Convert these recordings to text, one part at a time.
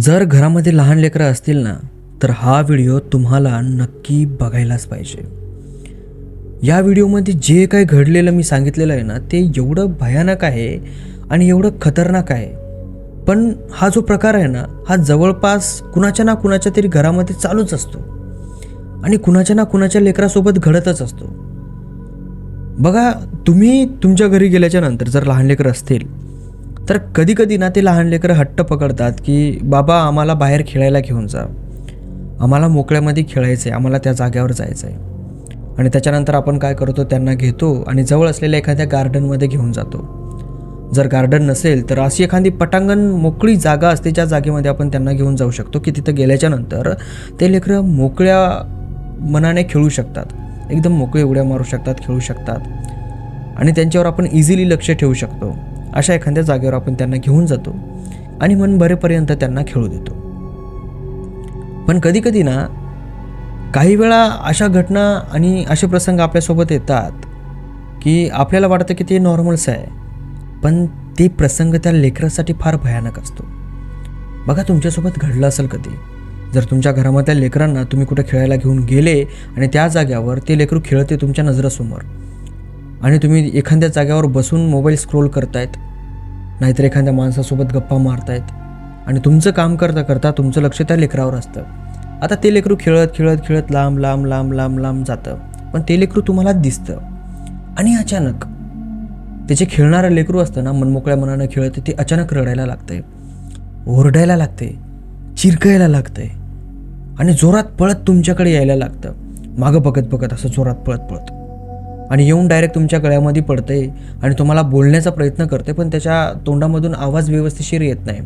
जर घरामध्ये लहान लेकरं असतील ना तर हा व्हिडिओ तुम्हाला नक्की बघायलाच पाहिजे. या व्हिडिओमध्ये जे काही घडलेलं मी सांगितलेलं आहे ना ते एवढं भयानक आहे आणि एवढं खतरनाक आहे. पण हा जो प्रकार आहे ना हा जवळपास कुणाच्या ना कुणाच्या तरी घरामध्ये चालूच असतो. आणि कुणाच्या ना कुणाच्या लेकरासोबत घडतच असतो. बघा तुम्ही तुमच्या घरी गेल्याच्यानंतर जर लहान लेकरं असतील तर कधी कधी ना ते लहान लेकरं हट्ट पकडतात की बाबा आम्हाला बाहेर खेळायला घेऊन जा. आम्हाला मोकळ्यामध्ये खेळायचं आहे आम्हाला त्या जाग्यावर जायचं आहे आणि त्याच्यानंतर आपण काय करतो त्यांना घेतो आणि जवळ असलेल्या एखाद्या गार्डनमध्ये घेऊन जातो. जर गार्डन नसेल तर अशी एखादी पटांगण मोकळी जागा असते ज्या जागेमध्ये आपण त्यांना घेऊन जाऊ शकतो की तिथं गेल्याच्यानंतर ते लेकरं मोकळ्या मनाने खेळू शकतात. एकदम मोकळे उड्या मारू शकतात खेळू शकतात. आणि त्यांच्यावर आपण इझिली लक्ष ठेवू शकतो. अशा एखाद्या जागेवर आपण त्यांना घेऊन जातो आणि मन बरेपर्यंत त्यांना खेळू देतो. पण कधी कधी ना काही वेळा अशा घटना आणि असे प्रसंग आपल्यासोबत येतात की आपल्याला वाटतं की ते नॉर्मल्स आहे पण ते प्रसंग त्या लेकरासाठी फार भयानक असतो. बघा तुमच्यासोबत घडलं असेल कधी? जर तुमच्या घरामधल्या लेकरांना तुम्ही कुठे खेळायला घेऊन गेले आणि त्या जाग्यावर ते लेकरू खेळते तुमच्या नजरासमोर आणि तुम्ही एखाद्या जाग्यावर बसून मोबाईल स्क्रोल करतायत. नाहीतर एखाद्या माणसासोबत गप्पा मारतायत. आणि तुमचं काम करता करता तुमचं लक्ष त्या लेकरावर असतं. आता ते लेकरू खेळत खेळत खेळत लांब लांब लांब लांब लांब जातं. पण ते लेकरू तुम्हाला दिसतं. आणि अचानक त्याचे खेळणारं लेकरू असतं ना मनमोकळ्या मनानं खेळत ते अचानक रडायला लागतंय. ओरडायला लागते चिरकायला लागतंय. आणि जोरात पळत तुमच्याकडे यायला लागतं. मागं बघत बघत असं जोरात पळत पळत. आणि येऊन डायरेक्ट तुमच्या गळ्यामध्ये पडते आणि तुम्हाला बोलण्याचा प्रयत्न करते पण त्याच्या तोंडामधून आवाज व्यवस्थिशीर येत नाही.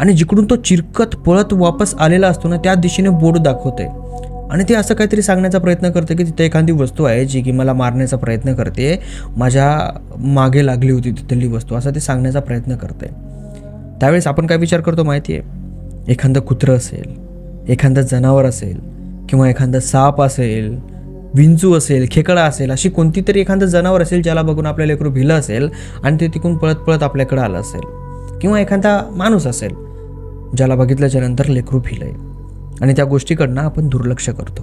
आणि जिकडून तो चिरकत पळत वापस आलेला असतो ना त्या दिशेने बोट दाखवते आणि ते असं काहीतरी सांगण्याचा प्रयत्न करते की तिथे एखादी वस्तू आहे जी की मला मारण्याचा प्रयत्न करते माझ्या मागे लागली होती तिथली वस्तू असं ते सांगण्याचा प्रयत्न करते त्यावेळेस आपण काय विचार करतो माहिती आहे एखादं कुत्रं असेल एखादं जनावर असेल किंवा एखादं साप असेल विंचू असेल खेकडा असेल अशी कोणती तरी एखादं जनावर असेल ज्याला बघून आपल्या लेकरू भिलं असेल आणि ते तिकून पळत पळत आपल्याकडे आलं असेल. किंवा एखादा माणूस असेल ज्याला बघितल्याच्यानंतर लेकरू भिलंय. आणि त्या गोष्टीकडनं आपण दुर्लक्ष करतो.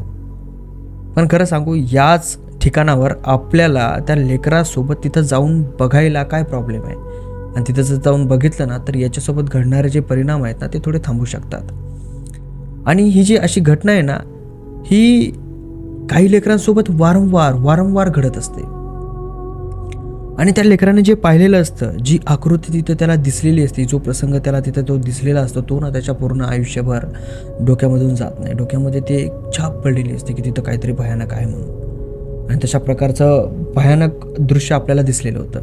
पण खरं सांगू याच ठिकाणावर आपल्याला त्या लेकरासोबत तिथं जाऊन बघायला काय प्रॉब्लेम आहे? आणि तिथं जर जाऊन बघितलं ना तर याच्यासोबत घडणारे जे परिणाम आहेत ना ते थोडे थांबू शकतात. आणि ही जी अशी घटना आहे ना ही काही लेकरांसोबत वारंवार वारंवार घडत असते. आणि त्या लेकराने जे पाहिलेलं असतं जी आकृती तिथं त्याला दिसलेली असते जो प्रसंग त्याला तिथं तो दिसलेला असतो तो ना त्याच्या पूर्ण आयुष्यभर डोक्यामधून जात नाही. डोक्यामध्ये ते एक छाप पडलेली असते की तिथं काहीतरी भयानक आहे म्हणून. आणि तशा प्रकारचं भयानक दृश्य आपल्याला दिसलेलं होतं.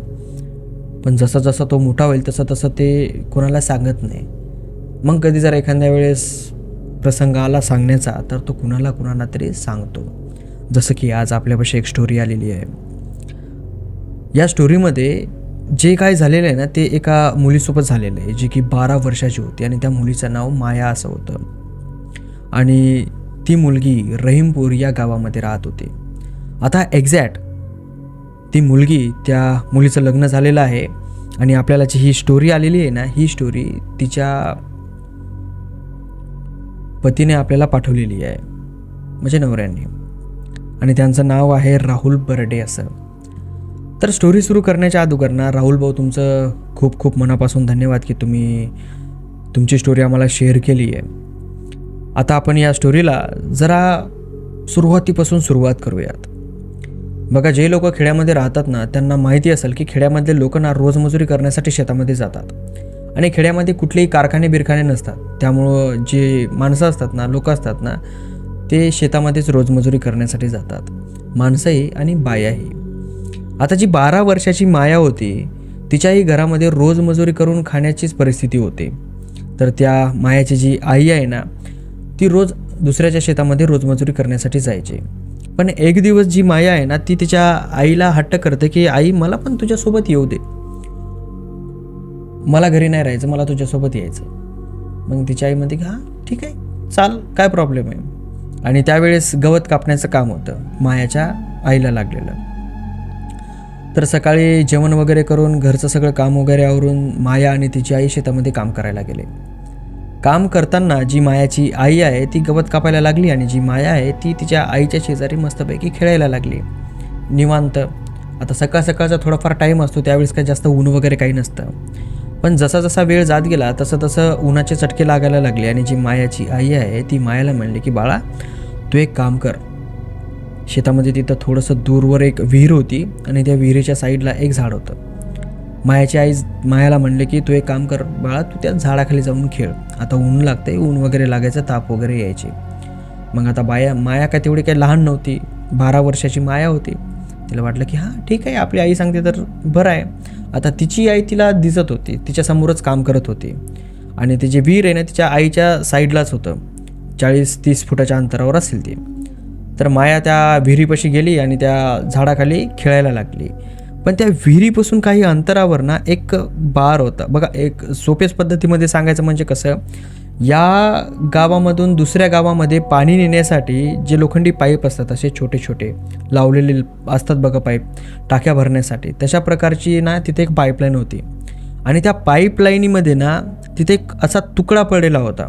पण जसा जसा तो मोठा होईल तसं तसं ते कोणाला सांगत नाही. मग कधी जर एखाद्या वेळेस प्रसंग आला सांगण्याचा तर तो कुणाला कुणाला तरी सांगतो. जसं की आज आपल्यापाशी एक स्टोरी आलेली आहे. या स्टोरीमध्ये जे काय झालेलं आहे ना ते एका मुलीसोबत झालेलं आहे जी की बारा वर्षाची होती आणि त्या मुलीचं नाव माया असं होतं. आणि ती मुलगी रहीमपूर या गावामध्ये राहत होती. आता एक्झॅक्ट ती मुलगी त्या मुलीचं लग्न झालेलं आहे आणि आपल्याला जी ही स्टोरी आलेली आहे ना ही स्टोरी तिच्या पतीने आपल्याला पाठवलेली आहे. म्हणजे नवऱ्यांनी. आणि त्यांचं नाव आहे राहुल बर्डे असं. तर स्टोरी सुरू करण्याच्या अगोदर ना राहुल भाऊ तुमचं खूप खूप मनापासून धन्यवाद की तुम्ही तुमची स्टोरी आम्हाला शेअर केली आहे आता आपण या स्टोरीला जरा सुरुवातीपासून सुरुवात करूयात. बघा जे लोक खेड्यामध्ये राहतात ना त्यांना माहिती असेल की खेड्यामधले लोक ना रोजमजुरी करण्यासाठी शेतामध्ये जातात. आणि खेड्यामध्ये कुठलेही कारखाने बिरखाने नसतात. त्यामुळं जे माणसं असतात ना लोक असतात ना ते शेतामध्येच रोजमजुरी करण्यासाठी जातात. माणसंही आणि बायाही. आता जी बारा वर्षाची माया होती तिच्याही घरामध्ये रोजमजुरी करून खाण्याचीच परिस्थिती होती. तर त्या मायाची जी आई आहे ना ती रोज दुसऱ्याच्या शेतामध्ये रोजमजुरी करण्यासाठी जायची. पण एक दिवस जी माया आहे ना ती तिच्या आईला हट्ट करते की आई मला पण तुझ्यासोबत येऊ दे. मला घरी नाही राहायचं मला तुझ्यासोबत यायचं. मग तिच्या आई म्हणते की हां ठीक आहे चाल काय प्रॉब्लेम आहे? आणि त्यावेळेस गवत कापण्याचं काम होतं. मायाच्या आईला लागलेलं. तर सकाळी जेवण वगैरे करून घरचं सगळं काम वगैरे आवरून माया आणि तिची आई शेतामध्ये काम करायला गेले. काम करताना जी मायाची आई आहे ती गवत कापायला लागली आणि जी माया आहे ती तिच्या आईच्या शेजारी मस्तपैकी खेळायला लागली. निवांत. आता सकाळ सकाळचा थोडाफार टाईम असतो त्यावेळेस काही जास्त ऊन वगैरे काही नसतं. पण जसा जसा वेळ जात गेला तसं तसं उन्हाचे चटके लागायला लागले आणि जी मायाची आई आहे ती मायाला म्हणली की बाळा तू एक काम कर. शेतामध्ये तिथं थोडंसं दूरवर एक विहीर होती आणि त्या विहिरीच्या साईडला एक झाड होतं. मायाची आई मायाला म्हणले की तू एक काम कर बाळा तू त्या झाडाखाली जाऊन खेळ. आता ऊन लागते ऊन वगैरे लागायचं ताप वगैरे यायचे. मग आता बाया माया काय तेवढी काही लहान नव्हती. बारा वर्षाची माया होती. तिला वाटलं की हां ठीक आहे आपली आई सांगते तर बरं आहे. आता तिची आई तिला दिसत होती. तिच्यासमोरच काम करत होती. आणि ते जे वीर आहे ना तिच्या आईच्या साईडलाच होतं. चाळीस तीस फुटाच्या अंतरावर असेल ती. तर माया त्या विहिरीपाशी गेली आणि त्या झाडाखाली खेळायला लागली. पण त्या विहिरीपासून काही अंतरावर ना एक बार होता. बघा एक सोप्याच पद्धतीमध्ये सांगायचं म्हणजे कसं या गावामधून दुसऱ्या गावामध्ये पाणी नेण्यासाठी जे लोखंडी पाईप असतात असे छोटे छोटे लावलेले असतात बघा पाईप टाक्या भरण्यासाठी. तशा प्रकारची ना तिथे एक पाईपलाईन होती. आणि त्या पाईपलाईनीमध्ये ना तिथे एक असा तुकडा पडलेला होता.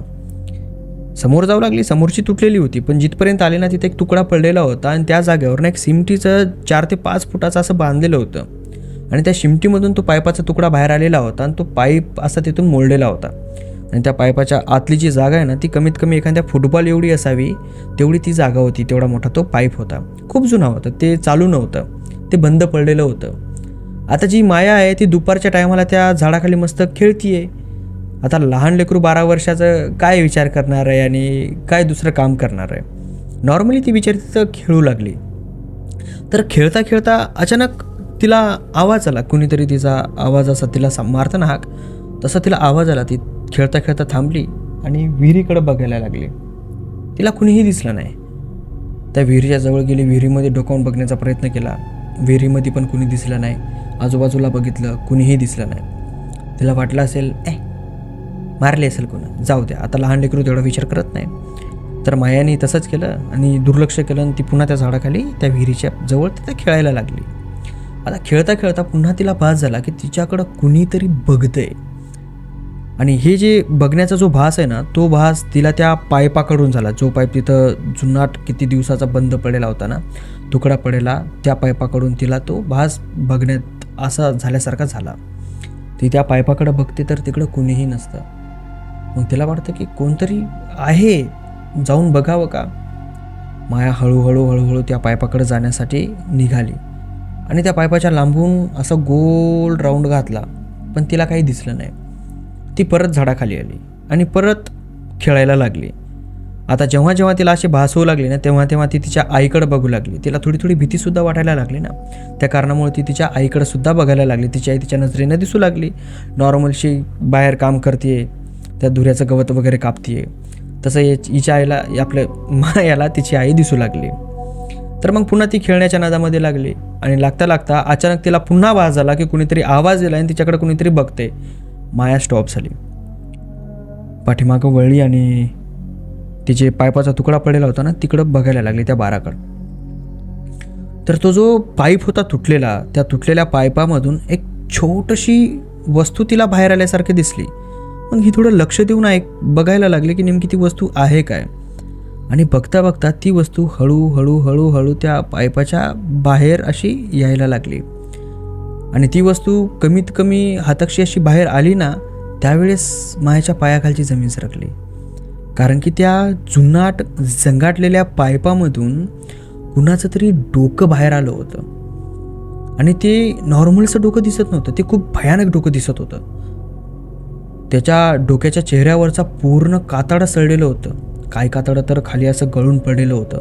समोर जाऊ लागली समोरची तुटलेली होती पण जिथपर्यंत आले ना तिथे एक तुकडा पडलेला होता आणि त्या जागेवर ना एक सिमटीचं चार ते पाच फुटाचं असं बांधलेलं होतं. आणि त्या शिमटीमधून तो पाईपाचा तुकडा बाहेर आलेला होता आणि तो पाईप असा तिथून मोडलेला होता. आणि त्या पायपाच्या आतली जी जागा आहे ना ती कमीत कमी एखाद्या फुटबॉल एवढी असावी तेवढी ती जागा होती तेवढा मोठा तो पाईप होता. खूप जुना होता ते चालू नव्हतं ते बंद पडलेलं होतं. आता जी माया आहे ती दुपारच्या टायमाला त्या झाडाखाली मस्त खेळतीये. आता लहान लेकरू बारा वर्षाचं काय विचार करणार आहे आणि काय दुसरं काम करणार आहे? नॉर्मली ती बिचारी तिथं खेळू लागली. तर खेळता खेळता अचानक तिला आवाज आला कुणीतरी तिचा आवाज असा तिला सा मारताना हाक. तसा तिला आवाज आला ती खेळता खेळता थांबली आणि विहिरीकडे बघायला लागली. तिला कुणीही दिसलं नाही. त्या विहिरीच्या जवळ गेली विहिरीमध्ये डोकावून बघण्याचा प्रयत्न केला. विहिरीमध्ये पण कुणी दिसलं नाही. आजूबाजूला बघितलं कुणीही दिसलं नाही. तिला वाटलं असेल ए मारले असेल कोणा? जाऊ द्या आता लहान लेकरू तेवढा विचार करत नाही. तर मायाने तसंच केलं आणि दुर्लक्ष केलं आणि ती पुन्हा त्या झाडाखाली त्या विहिरीच्या जवळ तिथं खेळायला लागली. आता खेळता खेळता पुन्हा तिला भास झाला की तिच्याकडं कुणीतरी बघतंय. आणि हे जे बघण्याचा जो भास आहे ना तो भास तिला त्या पायपाकडून झाला. जो पाईप तिथं जुनाट किती दिवसाचा बंद पडलेला होता ना तुकडा पडलेला त्या पायपाकडून तिला तो भास बघण्यात असा झाल्यासारखा झाला. ती त्या पायपाकडं बघते तर तिकडं कुणीही नसतं. मग तिला वाटतं की कोणतरी आहे जाऊन बघावं का? माया हळूहळू हळूहळू त्या पायपाकडे जाण्यासाठी निघाली. आणि त्या पायपाच्या लांबून असं गोल राऊंड घातला पण तिला काही दिसलं नाही. ती परत झाडाखाली आली आणि परत खेळायला लागली. आता जेव्हा जेव्हा तिला असे भास होऊ लागले ना तेव्हा तेव्हा ती तिच्या आईकडे बघू लागली. तिला थोडी थोडी भीतीसुद्धा वाटायला लागली ना. त्या कारणामुळे ती तिच्या आईकडे सुद्धा बघायला लागली. तिची आई तिच्या नजरेनं दिसू लागली. नॉर्मलशी बाहेर काम करते त्या धुऱ्याचं गवत वगैरे कापते तसं याच- हिच्या आईला आपलं मायाला तिची आई दिसू लागली. तर मग पुन्हा ती खेळण्याच्या नादामध्ये लागली आणि लागता लागता अचानक तिला पुन्हा वाज झाला की कुणीतरी आवाज दिला आणि तिच्याकडे कुणीतरी बघते माया स्टॉप झाली. पाठीमागं वळली आणि तिचे पायपाचा तुकडा पडलेला होता ना तिकडं बघायला लागली त्या बाराकडं. तर तो जो पाईप होता तुटलेला त्या तुटलेल्या पायपामधून एक छोटीशी वस्तू तिला बाहेर आल्यासारखी दिसली. मग ही थोडं लक्ष देऊन ऐक बघायला लागली की नेमकी ती वस्तू आहे काय. आणि बघता बघता ती वस्तू हळूहळू हळूहळू त्या पायपाच्या बाहेर अशी यायला लागली. आणि ती वस्तू कमीत कमी हाताक्षी अशी बाहेर आली ना त्यावेळेस मायाच्या पायाखालची जमीन सरकली. कारण की त्या जुनाट झंगाटलेल्या पायपामधून कुणाचं तरी डोकं बाहेर आलं होतं. आणि ते नॉर्मलचं डोकं दिसत नव्हतं ते खूप भयानक डोकं दिसत होतं. त्याच्या डोक्याच्या चेहऱ्यावरचा पूर्ण कातडं सळलेलं होतं. काय कातडं तर खाली असं गळून पडलेलं होतं.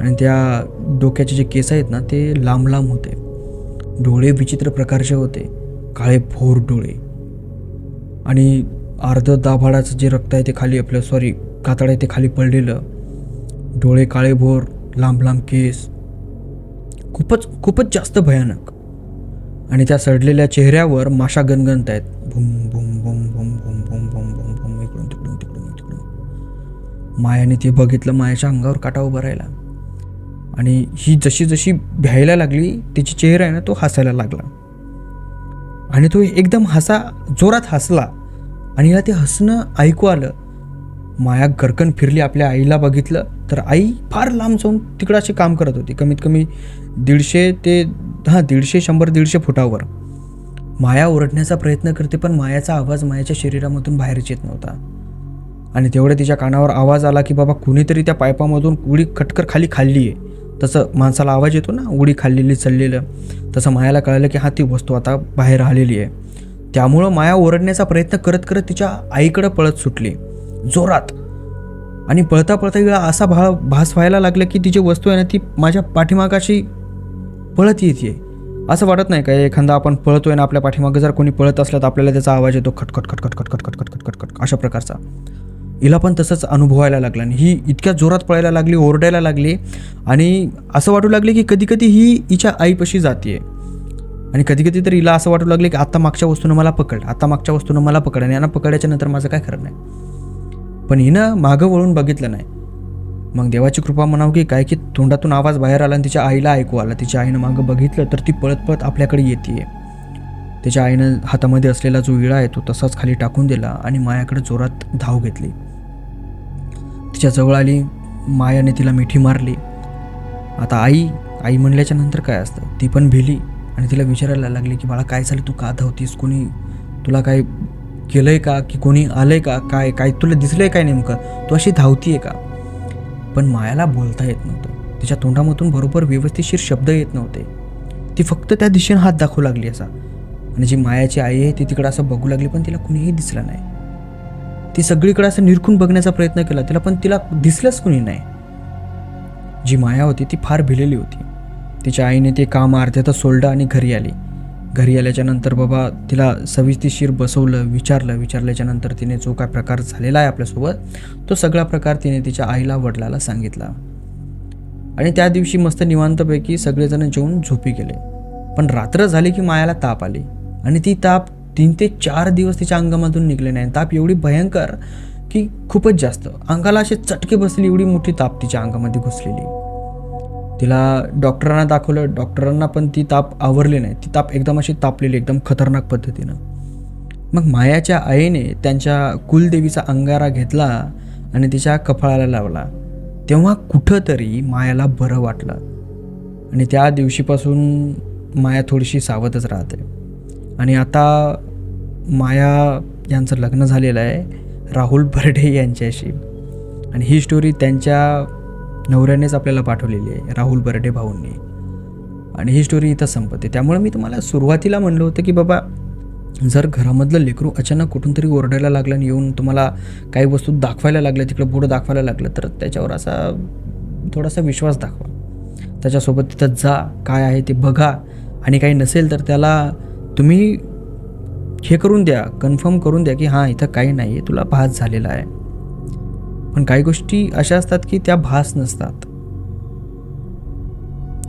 आणि त्या डोक्याचे जे केस आहेत ना ते लांब लांब होते. डोळे विचित्र प्रकारचे होते. काळे भोर डोळे. आणि अर्ध दाभाडाचं जे रक्त आहे ते खाली आपलं सॉरी कातड आहे ते खाली पडलेलं. डोळे काळे भोर लांब लांब केस. खूपच खूपच जास्त भयानक. आणि त्या सडलेल्या चेहऱ्यावर माशा गणगणत आहेत. भुम भुम भुम भुम भुम भुम भुम भुम भुम इकडून तिकडून तिकडून तिकडून. मायाने ते बघितलं मायाच्या अंगावर काटा उभा राहिला. आणि ही जशी जशी भ्यायला लागली तिची चेहरा आहे ना तो हसायला लागला. आणि तो एकदम हसा जोरात हसला. आणि हिला ते हसणं ऐकू आलं. माया गरकन फिरली आपल्या आईला बघितलं तर आई फार लांब जाऊन तिकडं असे काम करत होती. कमीत कमी दीडशे ते हां दीडशे शंभर दीडशे फुटावर. माया ओरडण्याचा प्रयत्न करते पण मायाचा आवाज मायाच्या शरीरामधून बाहेरच येत नव्हता. आणि तेवढं तिच्या कानावर आवाज आला की बाबा कुणीतरी त्या पायपामधून उडी खटकर खाली खाल्ली आहे तसं माणसाला आवाज येतो ना उडी खाल्लेली चाललेलं तसं मायाला कळलं की हा ती वस्तू आता बाहेर आलेली आहे. त्यामुळं माया ओरडण्याचा प्रयत्न करत करत तिच्या आईकडं पळत सुटली. जोरात. आणि पळता पळता वेळा असा भा भास व्हायला लागला की तिची वस्तू आहे ना ती माझ्या पाठीमागाशी पळत येते. असं वाटत नाही का एखादा आपण पळतोय ना आपल्या पाठीमागं जर कोणी पळत असलं तर आपल्याला त्याचा आवाज येतो खटखट खटखट खटखट खटखट खटखट खटखट अशा प्रकारचा. हिला पण तसंच अनुभवायला लागला आणि ही इतक्या जोरात पळायला लागली ओरडायला लागली आणि असं वाटू लागले की कधी कधी ही हिच्या आईपाशी जाते आणि कधी कधी तर हिला असं वाटू लागले की आत्ता मागच्या वस्तूनं मला पकड आता मागच्या वस्तूनं मला पकड आणि यांना पकडायच्या नंतर माझं काय खरं नाही. पण हिनं मागं वळून बघितलं नाही. मग देवाची कृपा म्हणावं की काय की तोंडातून आवाज बाहेर आला आणि तिच्या आईला ऐकू आला. तिच्या आईनं मागं बघितलं तर ती पळत पळत आपल्याकडे येते तिच्या आईनं हातामध्ये असलेला जो विळा आहे तो तसाच खाली टाकून दिला आणि मायाकडे जोरात धाव घेतली. तिच्या जवळ आली मायाने तिला मिठी मारली. आता आई आई म्हणल्याच्या नंतर काय असतं? ती पण भिली आणि तिला विचारायला लागली की बाळा काय झालं? तू का धावतीस? कोणी तुला काय केलंय का? की कोणी आलंय का? काय काय तुला दिसलंय काय नेमकं? तू अशी धावतीये का? पण मायाला बोलता येत नव्हतं. तिच्या तोंडामधून बरोबर व्यवस्थितशीर शब्द येत नव्हते. ती फक्त त्या दिशेने हात दाखवू लागली असा. आणि जी मायाची आई आहे ती तिकडं असं बघू लागली पण तिला कुणीही दिसलं नाही. ती सगळीकडे असं निरखून बघण्याचा प्रयत्न केला तिला पण तिला दिसलंच कुणी नाही. जी माया होती ती फार भिलेली होती. तिच्या आईने ते काम अर्ध्यातच सोडलं आणि घरी आली. घरी आल्याच्यानंतर बाबा तिला सविस्तीशीर बसवलं विचारलं. विचारल्याच्या नंतर तिने जो काय प्रकार झालेला आहे आपल्यासोबत तो सगळा प्रकार तिने तिच्या आईला वडिलाला सांगितला. आणि त्या दिवशी मस्त निवांतपैकी सगळेजण जेवून झोपी गेले. पण रात्र झाली की मायाला ताप आली. आणि ती ताप तीन ते चार दिवस तिच्या अंगामधून निघले नाही. ताप एवढी भयंकर की खूपच जास्त. अंगाला असे चटके बसली एवढी मोठी ताप तिच्या अंगामध्ये घुसलेली. तिला डॉक्टरांना दाखवलं. डॉक्टरांना पण ती ताप आवरली नाही. ती ताप एकदम अशी तापलेली एकदम खतरनाक पद्धतीनं. मग मायाच्या आईने त्यांच्या कुलदेवीचा अंगारा घेतला आणि तिच्या कपाळाला लावला. तेव्हा कुठंतरी मायाला बरं वाटलं. आणि त्या दिवशीपासून माया थोडीशी सावधच राहते. आणि आता माया यांचं लग्न झालेलं आहे राहुल बर्डे यांच्याशी. आणि ही स्टोरी त्यांच्या नवऱ्यानेच आपल्याला पाठवलेली आहे राहुल बर्डे भाऊंनी. आणि ही स्टोरी इथं संपते. त्यामुळे मी तुम्हाला सुरुवातीला म्हणलं होतं की बाबा जर घरामधलं लेकरू अचानक कुठून तरी ओरडायला लागलं आणि येऊन तुम्हाला काही वस्तू दाखवायला लागल्या तिकडं पुढं दाखवायला लागलं तर त्याच्यावर असा थोडासा विश्वास दाखवा. त्याच्यासोबत तिथं जा काय आहे ते बघा. आणि काही नसेल तर त्याला तुम्ही हे करून द्या कन्फर्म करून द्या की हां इथं काही नाही आहे तुला भास झालेला आहे. पण काही गोष्टी अशा असतात की त्या भास नसतात.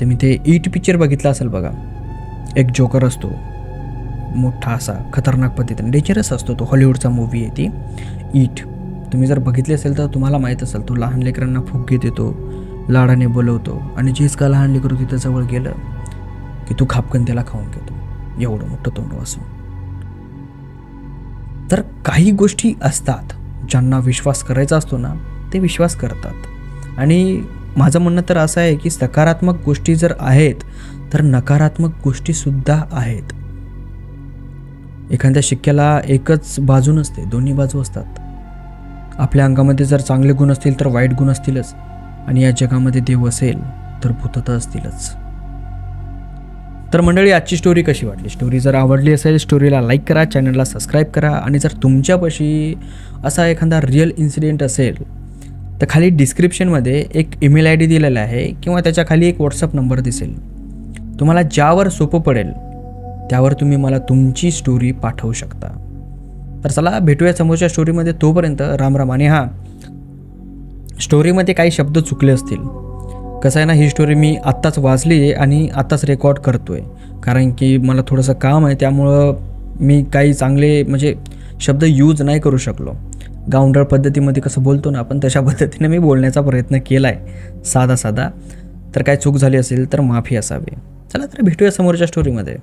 तुम्ही ते ईट पिक्चर बघितला असेल बघा. एक जोकर असतो. मोठा असा खतरनाक पद्धतीने डेंजरस असतो तो हॉलिवूडचा मूवी आहे ती. ईट तुम्ही जर बघितली असेल तर तुम्हाला माहीत असेल तो लहान लेकरांना फुगे देतो लाडाने बोलवतो. आणि जेच का लहान लेकरू तिथं जवळ गेलं की तू खापकन त्याला खाऊन घेतो. एवढं मोठं तोंड वाचून तर काही गोष्टी असतात ज्यांना विश्वास करायचा असतो ना ते विश्वास करतात. आणि माझं म्हणणं तर असं आहे की सकारात्मक गोष्टी जर आहेत तर नकारात्मक गोष्टीसुद्धा आहेत. एखाद्या शिक्क्याला एकच बाजू नसते दोन्ही बाजू असतात. आपल्या अंगामध्ये जर चांगले गुण असतील तर वाईट गुण असतीलच. आणि या जगामध्ये देव असेल तर भूतता असतीलच. तर मंडळी आजची स्टोरी कशी वाटली? स्टोरी जर आवडली असेल स्टोरीला लाईक करा चॅनलला सबस्क्राईब करा आणि जर तुमच्यापाशी असा एखादा रिअल इन्सिडेंट असेल तर खाली डिस्क्रिप्शनमध्ये एक ईमेल आय डी दिलेला आहे किंवा त्याच्याखाली एक व्हॉट्सअप नंबर दिसेल. तुम्हाला ज्यावर सोपं पडेल त्यावर तुम्ही मला तुमची स्टोरी पाठवू शकता. तर चला भेटूया समोरच्या स्टोरीमध्ये तोपर्यंत राम राम आणि हां. स्टोरीमध्ये काही शब्द चुकले असतील कसं आहे ना ही स्टोरी मी आत्ताच वाचली आहे आणि आत्ताच रेकॉर्ड करतो आहे कारण की मला थोडंसं काम आहे त्यामुळं मी काही चांगले म्हणजे शब्द यूज नाही करू शकलो. गावंढळ पद्धतीमध्ये कसं बोलतो ना आपण तशा पद्धतीने मी बोलण्याचा प्रयत्न केला आहे साधा साधा तर काय चूक झाली असेल तर माफी असावी. चला तर भेटूया समोरच्या स्टोरीमध्ये